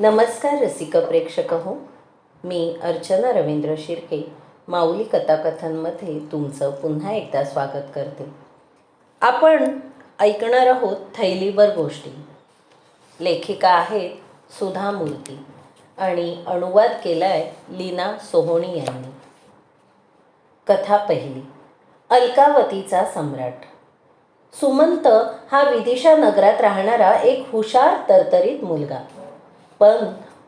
नमस्कार रसिक प्रेक्षक हो मी अर्चना रवींद्र शिर्के माऊली कथाकथनमध्ये तुमचं पुन्हा एकदा स्वागत करते. आपण ऐकणार आहोत थैलीवर गोष्टी. लेखिका आहेत सुधा मूर्ती आणि अनुवाद केला आहे लीना सोहोणी यांनी. कथा पहिली अलकावतीचा सम्राट. सुमंत हा विदिशा नगरात राहणारा एक हुशार तरतरीत मुलगा. पण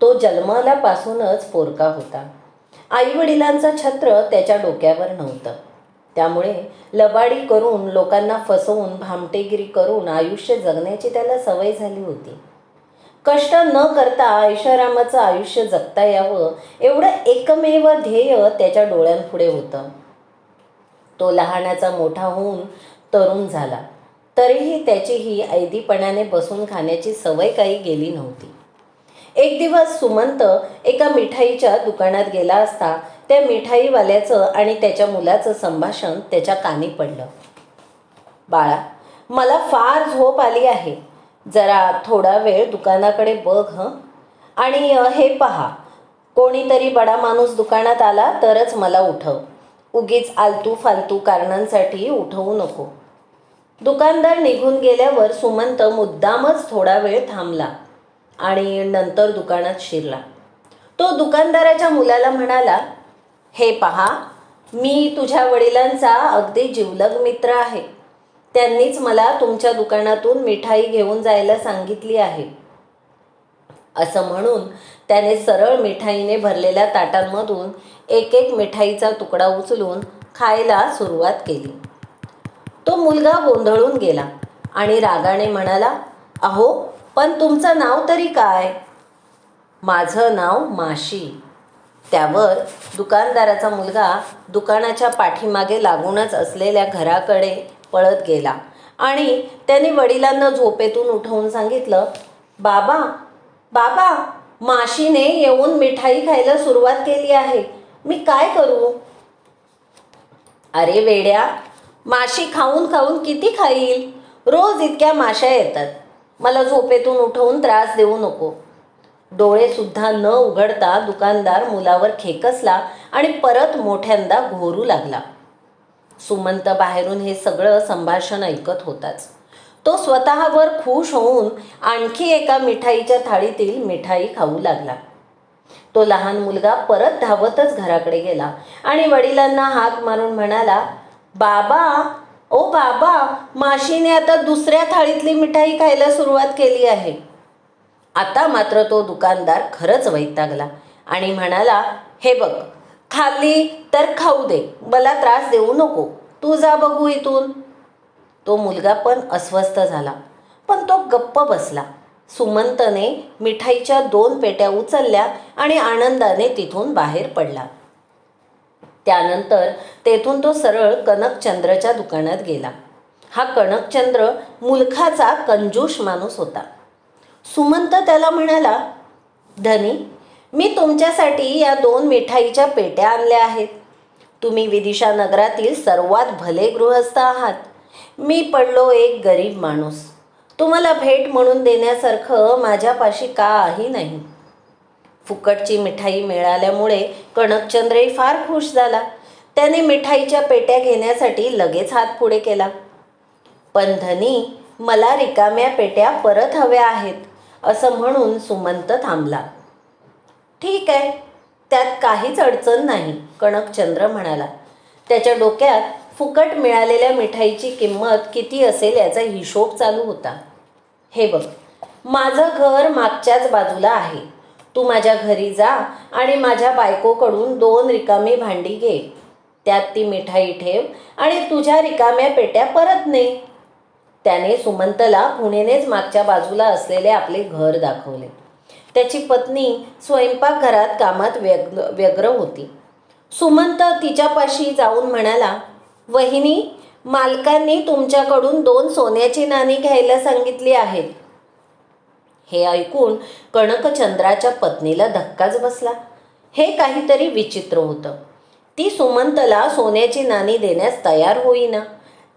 तो जन्मालापासूनच पोरका होता. आईवडिलांचा छत्र त्याच्या डोक्यावर नव्हतं. त्यामुळे लबाडी करून लोकांना फसवून भामटेगिरी करून आयुष्य जगण्याची त्याला सवय झाली होती. कष्ट न करता ऐशारामाचं आयुष्य जगता यावं एवढं एकमेव ध्येय त्याच्या डोळ्यांपुढे होतं. तो लहानाचा मोठा होऊन तरुण झाला. तरीही त्याची ही ऐदीपणाने बसून खाण्याची सवय काही गेली नव्हती. एक दिवस सुमंत एका मिठाईच्या दुकानात गेला असता त्या मिठाईवाल्याचं आणि त्याच्या मुलाचं संभाषण त्याच्या कानी पडलं. बाळा मला फार झोप आली आहे. जरा थोडा वेळ दुकानाकडे बघ हं. आणि हे पहा. कोणीतरी बडा माणूस दुकानात आला तरच मला उठव. उगीच आलतू फालतू कारणांसाठी उठवू नको. दुकानदार निघून गेल्यावर सुमंत मुद्दामच थोडा वेळ थांबला. आणि नंतर दुकानात शिरला. तो दुकानदाराच्या मुलाला म्हणाला हे पहा मी तुझ्या वडिलांचा अगदी जिवलग मित्र आहे. त्यांनीच मला तुमच्या दुकानातून मिठाई घेऊन जायला सांगितली आहे. असं म्हणून त्याने सरळ मिठाईने भरलेल्या ताटांमधून एक एक मिठाईचा तुकडा उचलून खायला सुरुवात केली. तो मुलगा गोंधळून गेला आणि रागाने म्हणाला अहो पण तुमचं नाव तरी काय? माझं नाव माशी. त्यावर दुकानदाराचा मुलगा दुकानाच्या पाठीमागे लागूनच असलेल्या घराकडे पळत गेला आणि त्याने वडिलांना झोपेतून उठवून सांगितलं बाबा बाबा माशीने येऊन मिठाई खायला सुरुवात केली आहे. मी काय करू? अरे वेड्या माशी खाऊन खाऊन किती खाईल? रोज इतक्या माश्या येतात. मला झोपेतून उठवून त्रास देऊ नको. डोळे सुद्धा न उघडता दुकानदार मुलावर खेकसला आणि परत मोठ्यांदा घोरू लागला. सुमंत बाहेरून हे सगळं संभाषण ऐकत होताच. तो स्वतःवर खुश होऊन आणखी एका मिठाईच्या थाळीतील मिठाई खाऊ लागला. तो लहान मुलगा परत धावतच घराकडे गेला आणि वडिलांना हाक मारून म्हणाला बाबा ओ बाबा माशीने आता दुसऱ्या थाळीतली मिठाई खायला सुरुवात केली आहे. आता मात्र तो दुकानदार खरंच वैतागला आणि म्हणाला हे बघ खाल्ली तर खाऊ दे मला त्रास देऊ नको तू जा बघू इथून. तो मुलगा पण अस्वस्थ झाला पण तो गप्प बसला. सुमंतने मिठाईच्या दोन पेट्या उचलल्या आणि आनंदाने तिथून बाहेर पडला. त्यानंतर तेथून तो सरळ कनकचंद्रच्या दुकानात गेला. हा कनकचंद्र मुलखाचा कंजूष माणूस होता. सुमंत त्याला म्हणाला धनी मी तुमच्यासाठी या दोन मिठाईच्या पेट्या आणल्या आहेत. तुम्ही विदिशा नगरातील सर्वात भले गृहस्थ आहात. मी पडलो एक गरीब माणूस. तुम्हाला भेट म्हणून देण्यासारखं माझ्यापाशी काही नाही. फुकटची मिठाई मिळाल्यामुळे कणकचंद्रही फार खुश झाला. त्याने मिठाईच्या पेट्या घेण्यासाठी लगेच हात पुढे केला. पण धनी मला रिकाम्या पेट्या परत हव्या आहेत असं म्हणून सुमंत थांबला. ठीक आहे त्यात काहीच अडचण नाही कणकचंद्र म्हणाला. त्याच्या डोक्यात फुकट मिळालेल्या मिठाईची किंमत किती असेल याचा हिशोब चालू होता. हे बघ माझं घर मागच्याच बाजूला आहे. तू माझ्या घरी जा आणि माझ्या बायकोकडून दोन रिकामी भांडी घे. त्यात ती मिठाई ठेव आणि तुझ्या रिकाम्या पेट्या परत ने. त्याने सुमंतला पुणेनेच मागच्या बाजूला असलेले आपले घर दाखवले. त्याची पत्नी स्वयंपाकघरात कामात व्यग व्यग्र होती. सुमंत तिच्यापाशी जाऊन म्हणाला वहिनी मालकांनी तुमच्याकडून दोन सोन्याची नाणी घ्यायला सांगितली आहेत. हे ऐकून कणकचंद्राच्या पत्नीला धक्काच बसला. हे काहीतरी विचित्र होतं. ती सुमंतला सोन्याची नाणी देण्यास तयार होईना.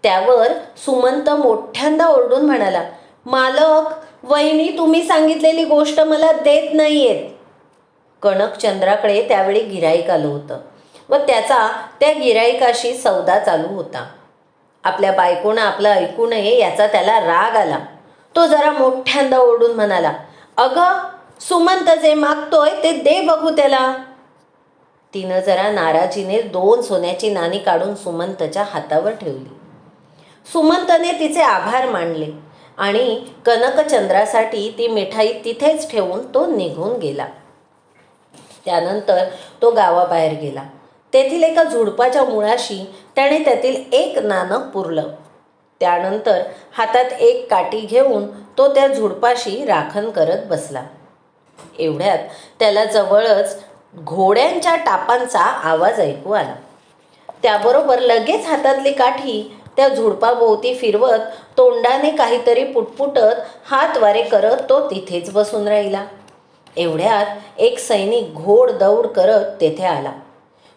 त्यावर सुमंत मोठ्यांदा ओरडून म्हणाला मालक वहिनी तुम्ही सांगितलेली गोष्ट मला देत नाहीयेत. कणकचंद्राकडे त्यावेळी गिराईक आलं होतं व त्याचा त्या गिराईकाशी सौदा चालू होता. आपल्या बायकोनं आपलं ऐकू नये याचा त्याला राग आला. तो जरा मोठ्यांदा ओढून म्हणाला अगं सुमंत जे मागतोय ते दे बघू त्याला. तिनं जरा नाराजीने दोन सोन्याची नाणी काढून सुमंतच्या हातावर ठेवली. सुमंतने तिचे आभार मानले आणि कनकचंद्रासाठी ती मिठाई तिथेच ठेवून तो निघून गेला. त्यानंतर तो गावाबाहेर गेला. तेथील एका झुडपाच्या मुळाशी त्याने त्यातील एक नाणं पुरलं. त्यानंतर हातात एक काठी घेऊन तो त्या झुडपाशी राखण करत बसला. एवढ्यात त्याला जवळच घोड्यांच्या टापांचा आवाज ऐकू आला. त्याबरोबर लगेच हातातली काठी त्या झुडपाभोवती फिरवत तोंडाने काहीतरी पुटपुटत हात वारे करत तो तिथेच बसून राहिला. एवढ्यात एक सैनिक घोड दौड करत तेथे आला.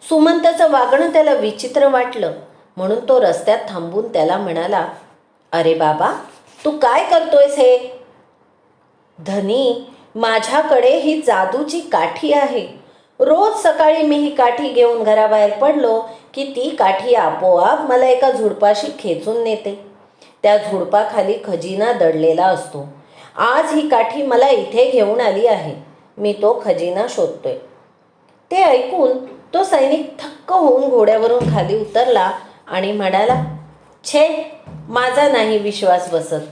सुमंताचं वागणं त्याला विचित्र वाटलं. म्हणून तो रस्त्यात थांबून त्याला म्हणाला अरे बाबा तू काय करतोयस हे? धनी माझ्याकडे ही जादूची काठी आहे. रोज सकाळी मी ही काठी घेऊन घराबाहेर पडलो की ती काठी आपोआप मला एका झुडपाशी खेचून नेते. त्या झुडपाखाली खजिना दडलेला असतो. आज ही काठी मला इथे घेऊन आली आहे. मी तो खजिना शोधतोय. ते ऐकून तो सैनिक थक्क होऊन घोड्यावरून खाली उतरला आणि म्हणाला छे माझा नाही विश्वास बसत.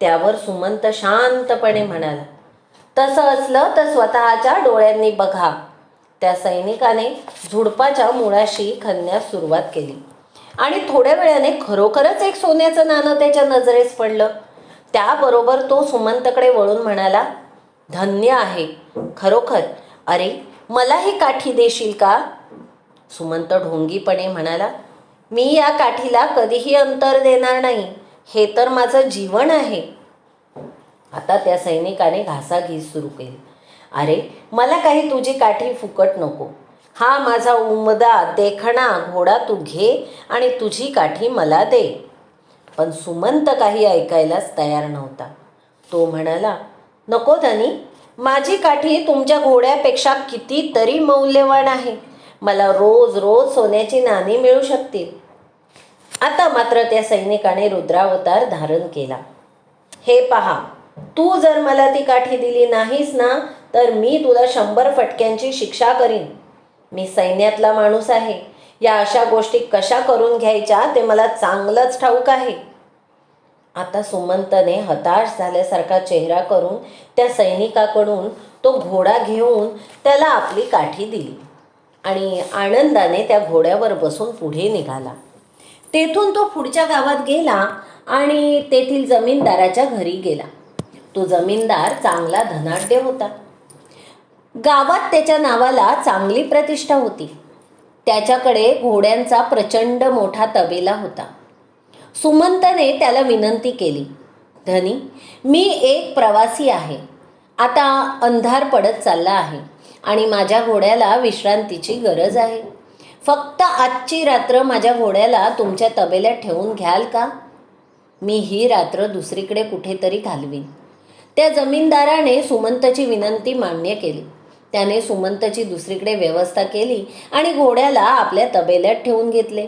त्यावर सुमंत शांतपणे म्हणाला तसं असलं तर स्वतःच्या डोळ्यांनी बघा. त्या सैनिकाने झुडपाच्या मुळाशी खणण्यास सुरुवात केली. आणि थोड्या वेळाने खरोखरच एक सोन्याचं नाणं त्याच्या नजरेस पडलं. त्याबरोबर तो सुमंतकडे वळून म्हणाला धन्य आहे खरोखर. अरे मला ही काठी देशील का? सुमंत ढोंगीपणे म्हणाला मी या काठीला कधीही अंतर देणार नाही. हे तर माझं जीवन आहे. आता त्या सैनिकाने घासाघीस सुरू केली. अरे मला काही तुझी काठी फुकट नको. हा माझा उमदा देखणा घोडा तू घे आणि तुझी काठी मला दे. पण सुमंत काही ऐकायलाच तयार नव्हता. तो म्हणाला नको धनी माझी काठी तुमच्या घोड्यापेक्षा कितीतरी मौल्यवान आहे. मला रोज रोज सोन्याची नाणी मिळू शकतील. आता मात्र त्या सैनिकाने रुद्रावतार धारण केला. हे पहा तू जर मला ती काठी दिली नाहीस ना तर मी तुला शंभर फटक्यांची शिक्षा करीन. मी सैन्यातला माणूस आहे. या अशा गोष्टी कशा करून घ्यायच्या ते मला चांगलंच ठाऊक आहे. आता सुमंतने हताश झाल्यासारखा चेहरा करून त्या सैनिकाकडून तो घोडा घेऊन त्याला आपली काठी दिली आणि आनंदाने त्या घोड्यावर बसून पुढे निघाला. तेथून तो पुढच्या गावात गेला आणि तेथील जमीनदाराच्या घरी गेला. तो जमीनदार चांगला धनाढ्य होता. गावात त्याच्या नावाला चांगली प्रतिष्ठा होती. त्याच्याकडे घोड्यांचा प्रचंड मोठा तबेला होता. सुमंतने त्याला विनंती केली धनी मी एक प्रवासी आहे. आता अंधार पडत चालला आहे आणि माझ्या घोड्याला विश्रांतीची गरज आहे. फक्त आजची रात्र माझ्या घोड्याला तुमच्या तबेल्यात ठेवून घ्याल का? मी ही रात्र दुसरीकडे कुठेतरी घालवीन. त्या जमीनदाराने सुमंतची विनंती मान्य केली. त्याने सुमंतची दुसरीकडे व्यवस्था केली आणि घोड्याला आपल्या तबेल्यात ठेवून घेतले.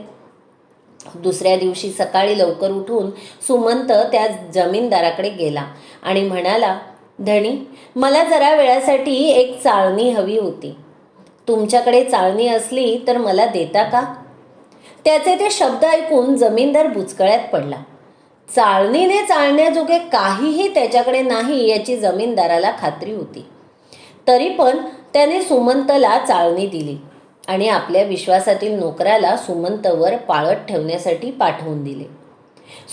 दुसऱ्या दिवशी सकाळी लवकर उठून सुमंत त्या जमीनदाराकडे गेला आणि म्हणाला धणी मला जरा वेळासाठी एक चाळणी हवी होती. तुमच्याकडे चाळणी असली तर मला देता का? त्याचे ते शब्द ऐकून जमीनदार बुचकळ्यात पडला. चाळणीने चाळण्याजोगे काहीही त्याच्याकडे नाही याची जमीनदाराला खात्री होती. तरी पण त्याने सुमंतला चाळणी दिली आणि आपल्या विश्वासातील नोकराला सुमंतवर पाळत ठेवण्यासाठी पाठवून दिले.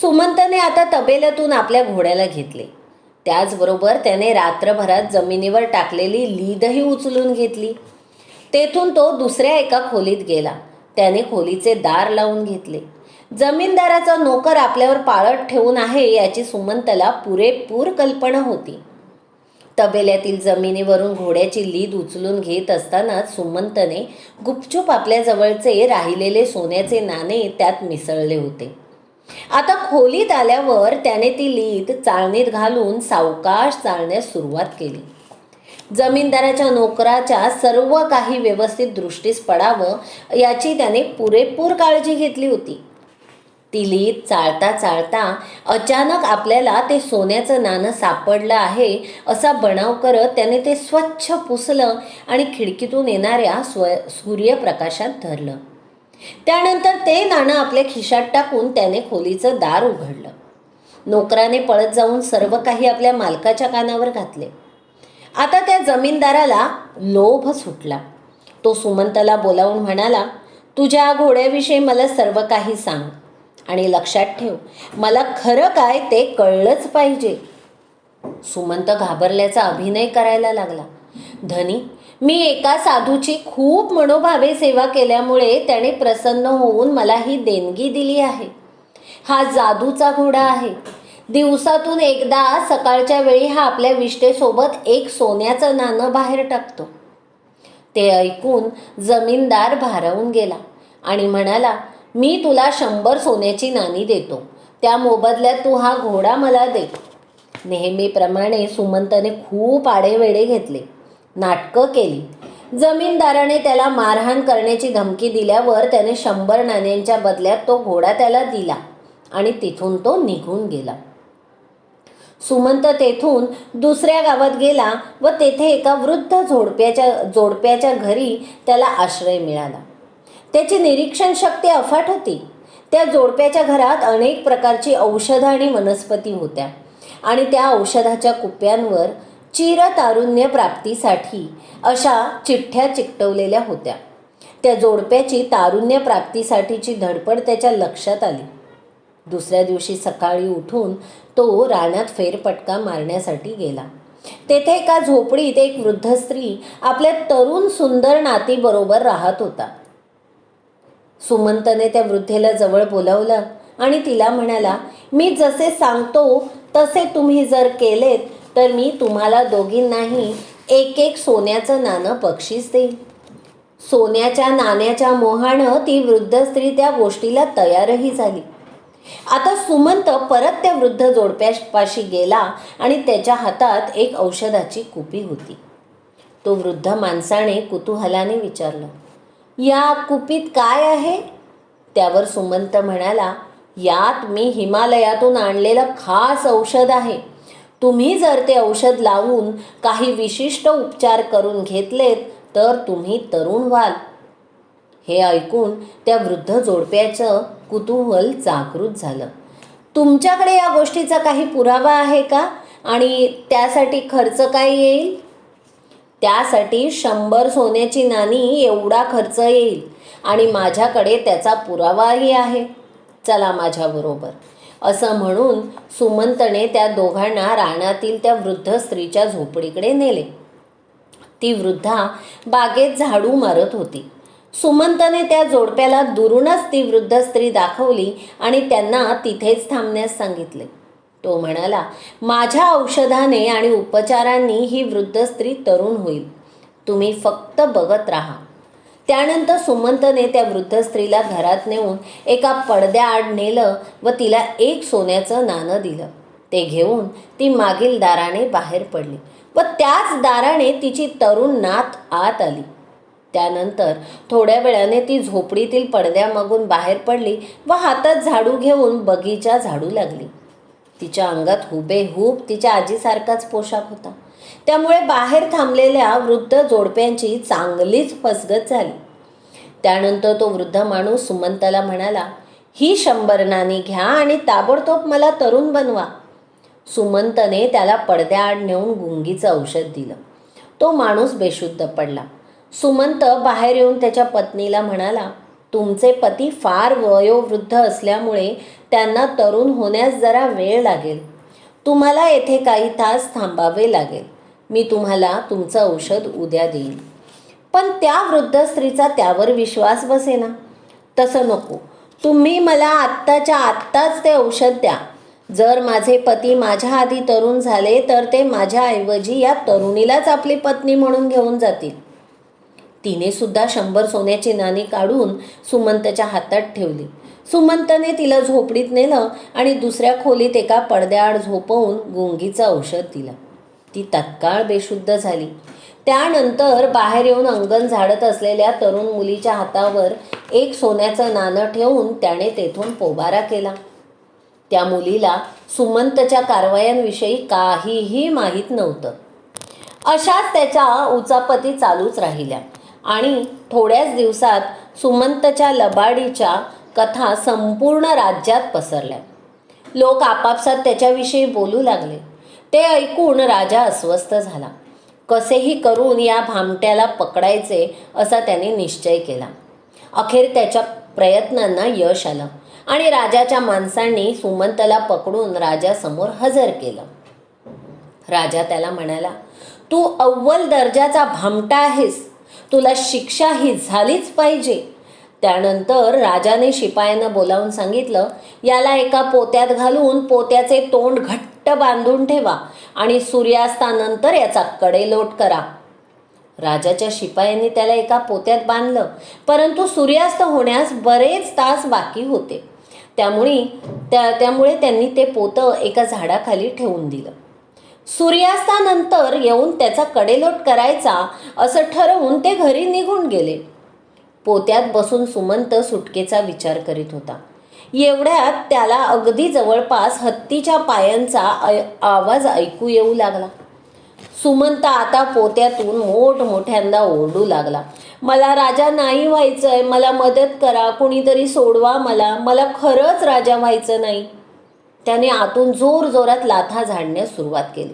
सुमंतने आता तबेल्यातून आपल्या घोड्याला घेतले. त्याचबरोबर त्याने रात्रभरात जमिनीवर टाकलेली लीदही उचलून घेतली. तेथून तो दुसऱ्या एका खोलीत गेला. त्याने खोलीचे दार लावून घेतले. जमीनदाराचा नोकर आपल्यावर पाळत ठेवून आहे याची सुमंतला पुरेपूर कल्पना होती. तबेल्यातील जमिनीवरून घोड्याची लीद उचलून घेत असतानाच सुमंतने गुपचूप आपल्याजवळचे राहिलेले सोन्याचे नाणे त्यात मिसळले होते. आता खोलीत आल्यावर त्याने ती लीद चाळणीत घालून सावकाश चालण्यास सुरुवात केली. जमीनदाराच्या नोकराच्या सर्व काही व्यवस्थित दृष्टीस पडावं याची त्याने पुरेपूर काळजी घेतली होती. ती लीद चालता चालता अचानक आपल्याला ते सोन्याचं नाणं सापडलं आहे असा बनाव करत त्याने ते स्वच्छ पुसलं आणि खिडकीतून येणाऱ्या स्व सूर्यप्रकाशात धरलं. त्यानंतर ते नाणं आपल्या खिशात टाकून त्याने खोलीचं दार उघडलं. नोकराने पळत जाऊन सर्व काही आपल्या मालकाच्या कानावर घातले. आता त्या जमीनदाराला लोभ सुटला. तो सुमंतला बोलावून म्हणाला तुझ्या घोड्याविषयी मला सर्व काही सांग आणि लक्षात ठेव. मला खरं काय ते कळलंच पाहिजे. सुमंत घाबरल्याचा अभिनय करायला लागला. धनी मी एका साधूची खूप मनोभावे सेवा केल्यामुळे त्याने प्रसन्न होऊन मला ही देणगी दिली आहे. हा जादूचा घोडा आहे. दिवसातून एकदा सकाळच्या वेळी हा आपल्या विष्टेसोबत एक सोन्याचं नाणं बाहेर टाकतो. ते ऐकून जमीनदार भारावून गेला आणि म्हणाला मी तुला शंभर सोन्याची नाणी देतो. त्या मोबदल्यात तू हा घोडा मला दे. नेहमीप्रमाणे सुमंतने खूप आडेवेडे घेतले. नाटकं केली. जमीनदाराने त्याला मारहाण करण्याची धमकी दिल्यावर त्याने शंभर नाण्यांच्या बदल्यात तो घोडा त्याला दिला आणि तिथून तो निघून गेला. सुमंत तेथून दुसऱ्या गावात गेला व तेथे एका वृद्ध जोडप्याच्या जोडप्याच्या घरी त्याला आश्रय मिळाला. त्याची निरीक्षण शक्ती अफाट होती. त्या जोडप्याच्या घरात अनेक प्रकारची औषधं आणि वनस्पती होत्या आणि त्या औषधाच्या कुप्यांवर चिरतारुण्य प्राप्तीसाठी अशा चिठ्ठ्या चिकटवलेल्या होत्या. त्या जोडप्याची तारुण्य प्राप्तीसाठीची धडपड त्याच्या लक्षात आली. दुसऱ्या दिवशी सकाळी उठून तो रानात फेरपटका मारण्यासाठी गेला. तेथे एका झोपडीत एक वृद्ध स्त्री आपल्या तरुण सुंदर नातीबरोबर राहत होता. सुमंतने त्या वृद्धेला जवळ बोलावलं आणि तिला म्हणाला मी जसे सांगतो तसे तुम्ही जर केलेत तर मी तुम्हाला दोघींनाही एक एक सोन्याचं नाणं बक्षीस देईन. सोन्याच्या नाण्याच्या मोहानं ती वृद्ध स्त्री त्या गोष्टीला तयारही झाली. आता सुमंत परत त्या वृद्ध जोडप्यापाशी गेला आणि त्याच्या हातात एक औषधाची कुपी होती. तो वृद्ध माणसाने कुतूहलाने विचारलं या कुपीत काय आहे? त्यावर सुमंत म्हणाला यात मी हिमालयातून आणलेलं खास औषध आहे. तुम्ही जर ते औषध लावून काही विशिष्ट उपचार करून घेतलेत तर तुम्ही तरुण व्हाल. हे ऐकून त्या वृद्ध जोडप्याचं कुतूहल जागृत झालं. तुमच्याकडे या गोष्टीचा काही पुरावा आहे का? आणि त्यासाठी खर्च काय येईल? त्यासाठी शंभर सोन्याची नाणी एवढा खर्च येईल. आणि माझ्याकडे त्याचा पुरावाही आहे. चला माझ्याबरोबर असं म्हणून सुमंतने त्या दोघांना रानातील त्या वृद्ध स्त्रीच्या झोपडीकडे नेले. ती वृद्धा बागेत झाडू मारत होती. सुमंतने त्या जोडप्याला दुरूनच ती वृद्ध स्त्री दाखवली आणि त्यांना तिथेच थांबण्यास सांगितले. तो म्हणाला माझ्या औषधाने आणि उपचारांनी ही वृद्ध स्त्री तरुण होईल. तुम्ही फक्त बघत राहा. त्यानंतर सुमंतने त्या वृद्ध स्त्रीला घरात नेऊन एका पडद्याआड नेलं व तिला एक सोन्याचं नाणं दिलं. ते घेऊन ती मागील दाराने बाहेर पडली व त्याच दाराने तिची तरुण नात आत आली. त्यानंतर थोड्या वेळाने ती झोपडीतील पडद्यामागून बाहेर पडली व हातात झाडू घेऊन बगीचा झाडू लागली. तिच्या अंगात हुबेहूब तिच्या आजीसारखाच पोशाख होता. त्यामुळे बाहेर थांबलेल्या वृद्ध जोडप्यांची चांगलीच फसगत झाली. त्यानंतर तो वृद्ध माणूस सुमंताला म्हणाला ही शंभर नाणी घ्या आणि ताबडतोब मला तरुण बनवा. सुमंतने त्याला पडद्याआड नेऊन गुंगीचं औषध दिलं. तो माणूस बेशुद्ध पडला. सुमंत बाहेर येऊन त्याच्या पत्नीला म्हणाला तुमचे पती फार वयोवृद्ध असल्यामुळे त्यांना तरुण होण्यास जरा वेळ लागेल. तुम्हाला येथे काही तास थांबावे लागेल. मी तुम्हाला तुमचं औषध उद्या देईन. पण त्या वृद्ध स्त्रीचा त्यावर विश्वास बसेना तसं नको. तुम्ही मला आत्ताच्या आत्ताच ते औषध द्या. जर माझे पती माझ्या आधी तरुण झाले तर ते माझ्याऐवजी या तरुणीलाच आपली पत्नी म्हणून घेऊन जातील. तिने सुद्धा शंभर सोन्याची नाणी काढून सुमंतच्या हातात ठेवली. सुमंतने तिला झोपडीत नेलं आणि दुसऱ्या खोलीत एका पडद्याआड झोपवून गुंगीचं औषध दिलं. ती तत्काळ बेशुद्ध झाली. त्यानंतर बाहेर येऊन अंगण झाडत असलेल्या तरुण मुलीच्या हातावर एक सोन्याचं नाणं ठेवून त्याने तेथून पोबारा केला. त्या मुलीला सुमंतच्या कारवायांविषयी काहीही माहीत नव्हतं. अशाच त्याच्या उचापती चालूच राहिल्या. आणि थोड्याच दिवसात सुमंतच्या लबाडीच्या कथा संपूर्ण राज्यात पसरल्या. लोक आपापसात त्याच्याविषयी बोलू लागले. ते ऐकून राजा अस्वस्थ झाला. कसेही करून या भामट्याला पकडायचे असा त्याने निश्चय केला. अखेर त्याच्या प्रयत्नांना यश आलं आणि राजाच्या माणसांनी सुमंतला पकडून राजासमोर हजर केलं. राजा त्याला म्हणाला तू अव्वल दर्जाचा भामटा आहेस. तुला शिक्षा ही झालीच पाहिजे. त्यानंतर राजाने शिपायांना बोलावून सांगितलं याला एका पोत्यात घालून पोत्याचे तोंड घट्ट बांधून ठेवा आणि सूर्यास्तानंतर याचा कडेलोट करा. राजाच्या शिपायांनी त्याला एका पोत्यात बांधलं परंतु सूर्यास्त होण्यास बरेच तास बाकी होते. त्यामुळे त्या त्यामुळे त्यांनी ते पोतं एका झाडाखाली ठेवून दिलं. सूर्यास्तानंतर येऊन त्याचा कडेलोट करायचा असं ठरवून ते घरी निघून गेले. पोत्यात बसून सुमंत सुटकेचा विचार करीत होता. एवढ्यात त्याला अगदी जवळपास हत्तीच्या पायांचा आवाज ऐकू येऊ लागला. सुमंत आता पोत्यातून मोठमोठ्यांदा ओरडू लागला. मला राजा नाही व्हायचंय. मला मदत करा. कुणीतरी सोडवा मला. मला खरंच राजा व्हायचं नाही. त्याने आतून जोर जोरात लाथा झाडण्यास सुरुवात केली.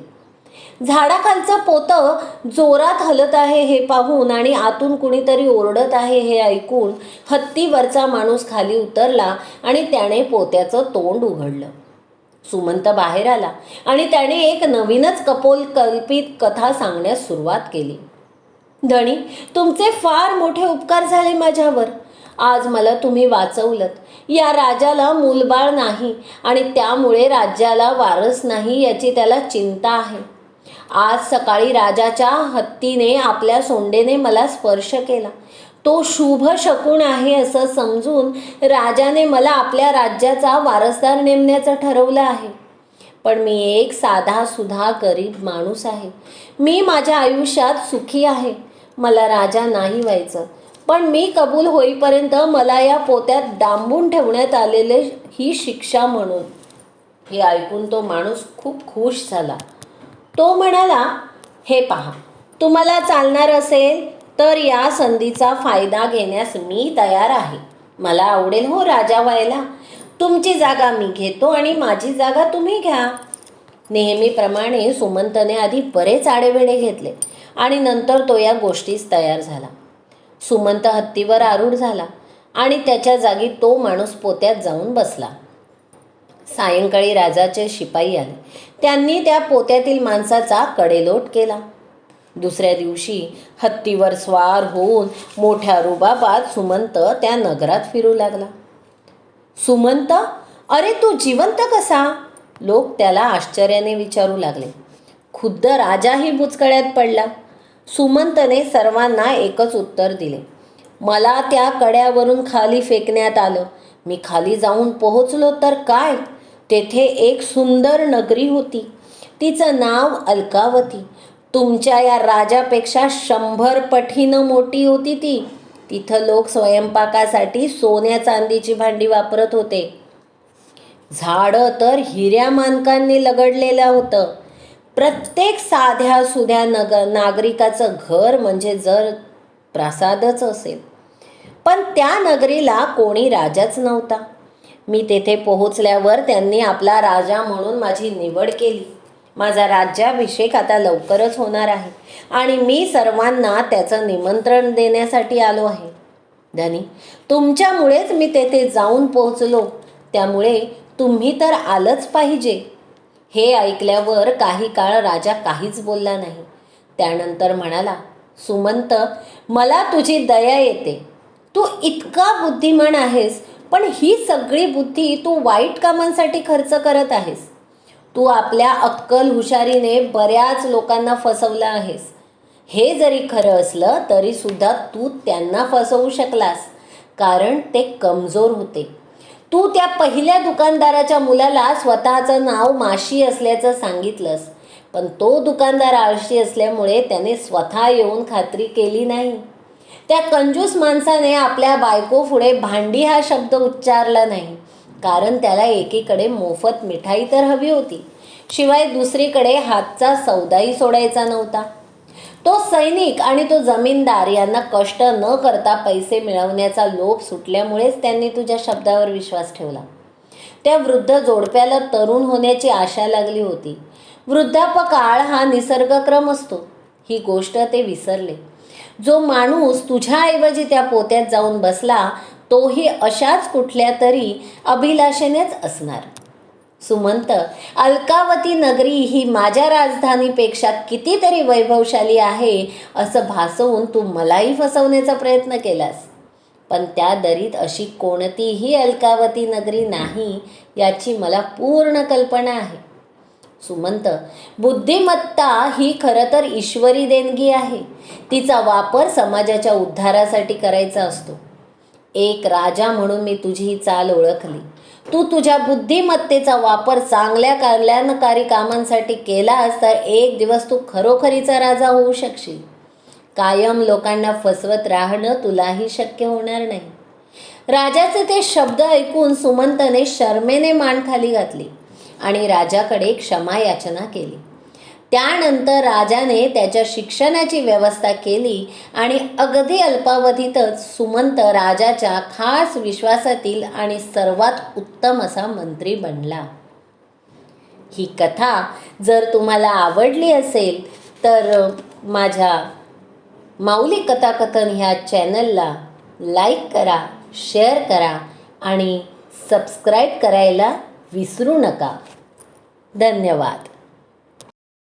झाडाखालचं पोतं जोरात हलत आहे हे पाहून आणि आतून कुणीतरी ओरडत आहे हे ऐकून हत्तीवरचा माणूस खाली उतरला आणि त्याने पोत्याचं तोंड उघडलं. सुमंत बाहेर आला आणि त्याने एक नवीनच कपोल कल्पित कथा सांगण्यास सुरुवात केली. धणी तुमचे फार मोठे उपकार झाले माझ्यावर. आज मला तुम्ही वाचवलत. या राजाला मूलबाळ नाही आणि त्यामुळे राज्याला वारस नाही याची त्याला चिंता आहे. आज सकाळी राजाच्या हत्तीने आपल्या सोंडेने मला स्पर्श केला. तो शुभ शकून आहे असं समजून राजाने मला आपल्या राज्याचा वारसदार नेमण्याचं ठरवलं आहे. पण मी एक साधा सुधा गरीब माणूस आहे. मी माझ्या आयुष्यात सुखी आहे. मला राजा नाही व्हायचं. पण मी कबूल होईपर्यंत मला या पोत्यात डांबून ठेवण्यात आलेले ही शिक्षा म्हणून. हे ऐकून तो माणूस खूप खुश झाला. तो म्हणाला हे पहा तुम्हाला चालणार असेल तर या संधीचा फायदा घेण्यास मी तयार आहे. मला आवडेल हो राजा व्हायला. तुमची जागा मी घेतो आणि माझी जागा तुम्ही घ्या. नेहमीप्रमाणे सुमंतने आधी बरेच आडेवेडे घेतले आणि नंतर तो या गोष्टीस तयार झाला. सुमंत हत्तीवर आरूढ झाला आणि त्याच्या जागी तो माणूस पोत्यात जाऊन बसला. सायंकाळी राजाचे शिपाई आले. त्यांनी त्या पोत्यातील माणसाचा कडेलोट केला. दुसऱ्या दिवशी हत्तीवर स्वार होऊन मोठ्या रुबाबात सुमंत त्या नगरात फिरू लागला. सुमंत अरे तू जिवंत कसा? लोक त्याला आश्चर्याने विचारू लागले. खुद्द राजाही बुचकळ्यात पडला. सुमंतने सर्वांना एकच उत्तर दिले. मला त्या कड्यावरून खाली फेकण्यात आलं. मी खाली जाऊन पोहोचलो तर काय? तेथे एक सुंदर नगरी होती. तिचं नाव अलकावती. तुमच्या या राजापेक्षा शंभर पटीनं मोठी होती ती. तिथं लोक स्वयंपाकासाठी सोन्या चांदीची भांडी वापरत होते. झाडं तर हिऱ्या मानकांनी लगडलेलं होतं. प्रत्येक साध्या सुध्या नग नागरिकाचं घर म्हणजे जर प्रासादच असेल. पण त्या नगरीला कोणी राजाच नव्हता. मी तेथे पोहोचल्यावर त्यांनी आपला राजा म्हणून माझी निवड केली. माझा राज्याभिषेक आता लवकरच होणार आहे आणि मी सर्वांना त्याचं निमंत्रण देण्यासाठी आलो आहे. धनी तुमच्यामुळेच मी तेथे जाऊन पोहोचलो. त्यामुळे तुम्ही तर आलंच पाहिजे. हे ऐकल्यावर काही काळ राजा काहीच बोलला नाही. त्यानंतर म्हणाला सुमंत मला तुझी दया येते. तू इतका बुद्धिमान आहेस पण ही सगळी बुद्धी तू वाईट कामांसाठी खर्च करत आहेस. तू आपल्या अक्कल हुशारीने बऱ्याच लोकांना फसवलं आहेस. हे जरी खरं असलं तरीसुद्धा तू त्यांना फसवू शकलास कारण ते कमजोर होते. तू त्या पहिल्या दुकानदाराच्या मुलाला स्वतःचं नाव माशी असल्याचं सांगितलंस. पण तो दुकानदार आळशी असल्यामुळे त्याने स्वतः येऊन खात्री केली नाही. त्या कंजूस माणसाने आपल्या बायको पुढे भांडी हा शब्द उच्चारला नाही. कारण त्याला एकीकडे मोफत मिठाई तर हवी होती. शिवाय दुसरीकडे हातचा सौदाही सोडायचा नव्हता. तो सैनिक आणि तो जमीनदार यांना कष्ट न करता पैसे मिळवण्याचा लोभ सुटल्यामुळेच त्यांनी तुझ्या शब्दावर विश्वास ठेवला. त्या वृद्ध जोडप्याला तरुण होण्याची आशा लागली होती. वृद्धापकाळ हा निसर्गक्रम असतो. ही गोष्ट ते विसरले. जो माणूस तुझ्याऐवजी त्या पोत्यात जाऊन बसला तोही अशाच कुठल्या तरी अभिलाषेनेच असणार. सुमंत अलकावती नगरी ही माझ्या राजधानीपेक्षा कितीतरी वैभवशाली आहे असं भासवून तू मलाही फसवण्याचा प्रयत्न केलास. पण त्या दरीत अशी कोणतीही अलकावती नगरी नाही याची मला पूर्ण कल्पना आहे. सुमंत बुद्धिमत्ता ही खरं तर ईश्वरी देणगी आहे. तिचा वापर समाजाच्या उद्धारासाठी करायचा असतो. एक राजा म्हणून मी तुझी ही चाल ओळखली. तू तुझ्या बुद्धिमत्तेचा वापर चांगल्या कल्याणकारी कामांसाठी केलास तर एक दिवस तू खरोखरीचा राजा होऊ शकशील. कायम लोकांना फसवत राहणं तुलाही शक्य होणार नाही. राजाचे ते शब्द ऐकून सुमंतने शर्मेने मान खाली घातली आणि राजाकडे क्षमा याचना केली. त्यानंतर राजाने त्याच्या शिक्षणाची व्यवस्था केली आणि अगदी अल्पावधीतच सुमंत राजाच्या खास विश्वासातील आणि सर्वात उत्तम असा मंत्री बनला. ही कथा जर तुम्हाला आवडली असेल तर माझ्या माऊली कथाकथन ह्या चॅनलला लाईक करा शेअर करा आणि सबस्क्राईब करायला विसरू नका. धन्यवाद.